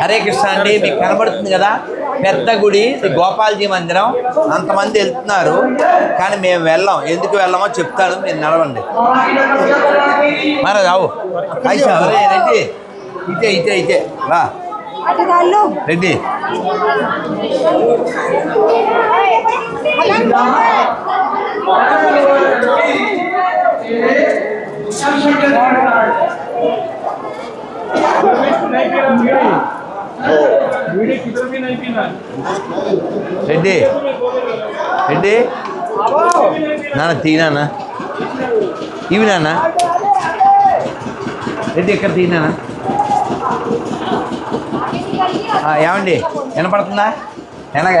హరే కృష్ణ అండి. మీకు కనబడుతుంది కదా? పెద్ద గుడి గోపాలజీ మందిరం. అంతమంది వెళ్తున్నారు కానీ మేము వెళ్ళాం. ఎందుకు వెళ్ళామో చెప్తాడు మీరు నడవండి. మరి రావు రెడ్డి. ఇదే ఇదే ఇదే రా. రెడ్డి. Thank you. రెడ్డి. రెడ్డి. నాన్న తీనానా ఇవి నాన్న. రెడ్డి ఎక్కడ తీనానా ఏమండి? వినపడుతుందా? వెనక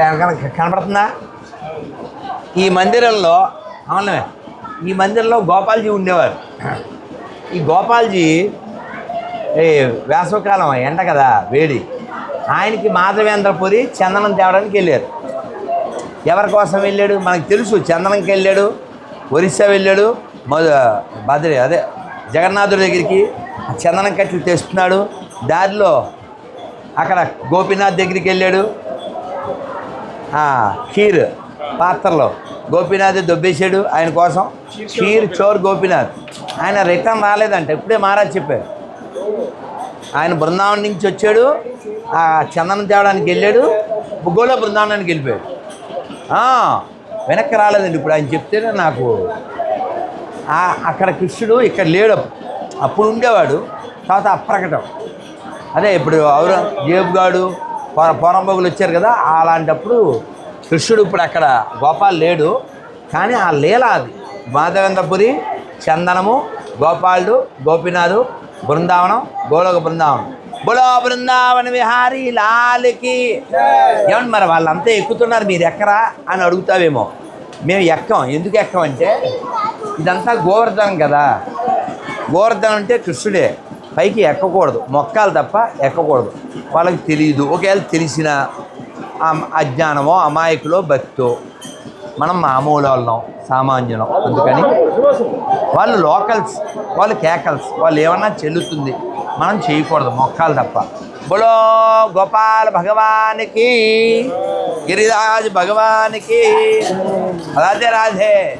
కనపడుతుందా? ఈ మందిరంలో అవునా ఈ మందిరంలో గోపాల్జీ ఉండేవారు. ఈ గోపాల్జీ వేసవకాలం ఎండ కదా వేడి. ఆయనకి మాధవేంద్రపురి చందనం తేవడానికి వెళ్ళారు. ఎవరి కోసం వెళ్ళాడు? మనకు తెలుసు చందనంకి వెళ్ళాడు ఒరిస్సా వెళ్ళాడు మొద బద్రి అదే జగన్నాథుడి దగ్గరికి చందనం కట్లు తెస్తున్నాడు. దారిలో అక్కడ గోపీనాథ్ దగ్గరికి వెళ్ళాడు. ఖీర్ పాత్రలో గోపీనాథ్ దొబ్బేశాడు ఆయన కోసం. ఖీర్ చోర్ గోపీనాథ్. ఆయన రిటర్న్ రాలేదంట ఇప్పుడే మహారాజ్ చెప్పారు. ఆయన బృందావనం నుంచి వచ్చాడు. ఆ చందనం తేవడానికి వెళ్ళాడు. గోలో బృందావనానికి వెళ్ళిపోయాడు. వెనక్కి రాలేదండి. ఇప్పుడు ఆయన చెప్తేనే నాకు అక్కడ కృష్ణుడు ఇక్కడ లేడు. అప్పుడు. ఉండేవాడు. తర్వాత అప్రకటం అదే ఇప్పుడు ఔరంగజేబు గాడు పొర పొరంబగులు వచ్చారు కదా అలాంటప్పుడు కృష్ణుడు ఇప్పుడు అక్కడ గోపాల్ లేడు. కానీ ఆ లీల అది. మాధవేంద్రపురి చందనము గోపాలుడు గోపినాథు బృందావనం గోలోక బృందావనం. బులో బృందావన విహారీ లాలికి. ఏమండి మరి వాళ్ళంతా ఎక్కుతున్నారు మీరు ఎక్కరా అని అడుగుతావేమో. మేము ఎక్కం ఎందుకు ఎక్కం అంటే ఇదంతా గోవర్ధనం కదా. గోవర్ధనం అంటే కృష్ణుడే. పైకి ఎక్కకూడదు మొక్కాలు తప్ప ఎక్కకూడదు. వాళ్ళకి తెలియదు ఒకవేళ తెలిసిన అజ్ఞానమో అమాయకులో భక్తో మనం మామూలు వాళ్ళం. సామాన్యులం. అందుకని వాళ్ళు లోకల్స్ వాళ్ళు కేకల్స్ వాళ్ళు ఏమన్నా చెల్లుతుంది. మనం చేయకూడదు మొక్కాలు తప్ప. బులో గోపాల్ భగవానికి గిరిరాజ్ భగవానికి. రాధే రాధే.